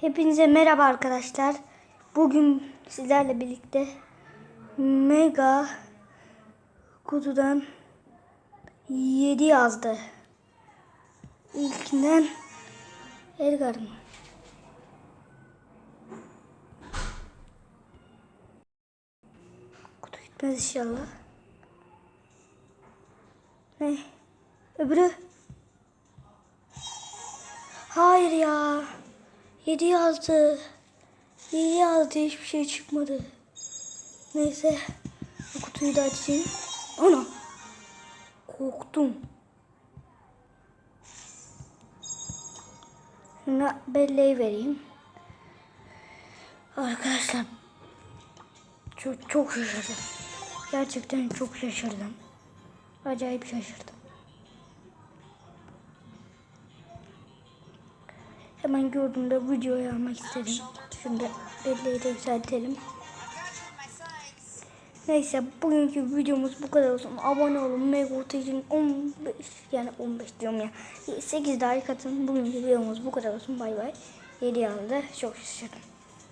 Hepinize merhaba arkadaşlar. Bugün sizlerle birlikte Mega kutudan 7 yazdı. İlkinden Edgar mı? Kutu gitmez inşallah. Ne? Öbürü? Hayır ya. 7 yazdı. 7 yazdı hiçbir şey çıkmadı. Neyse. Bu kutuyu da açayım. Ana. Korktum. Şuna belleği vereyim. Arkadaşlar. Çok, çok şaşırdım. Gerçekten çok şaşırdım. Acayip şaşırdım. Hemen gördüğümde videoyu almak istedim. Şunu da belleği de yükseltelim. Neyse bugünkü videomuz bu kadar olsun. Abone olun. Megot için 15 yani 15 diyorum ya. 8 daha atın. Bugünkü videomuz bu kadar olsun. Bay bay. 7 yılda çok şaşırdım.